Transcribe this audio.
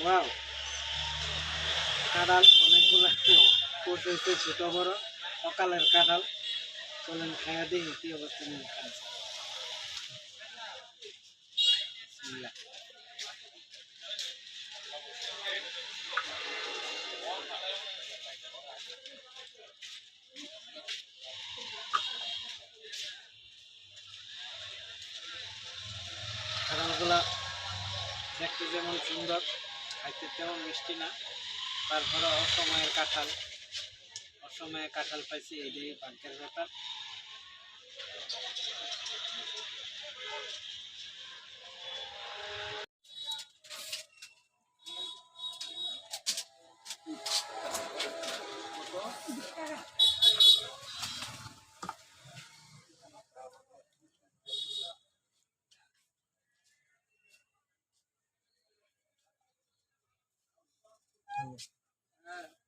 Wow. কাঁঠাল অনেকগুলা coat হয়েছে ছোট বড়। সকালের কাঁঠাল। চলেন খাইয়া দেখি কি অবস্থা নিয়ে বিসমিল্লাহ। কাঁঠালগুলা দেখতে যেমন সুন্দর, খাইতে তেমন মিষ্টি না। তারপরে অসময়ের কাঁঠাল। অসময়ে কাঁঠাল পাইছি, এটাই ভাগ্যের ব্যাপার। Yeah. 嗯。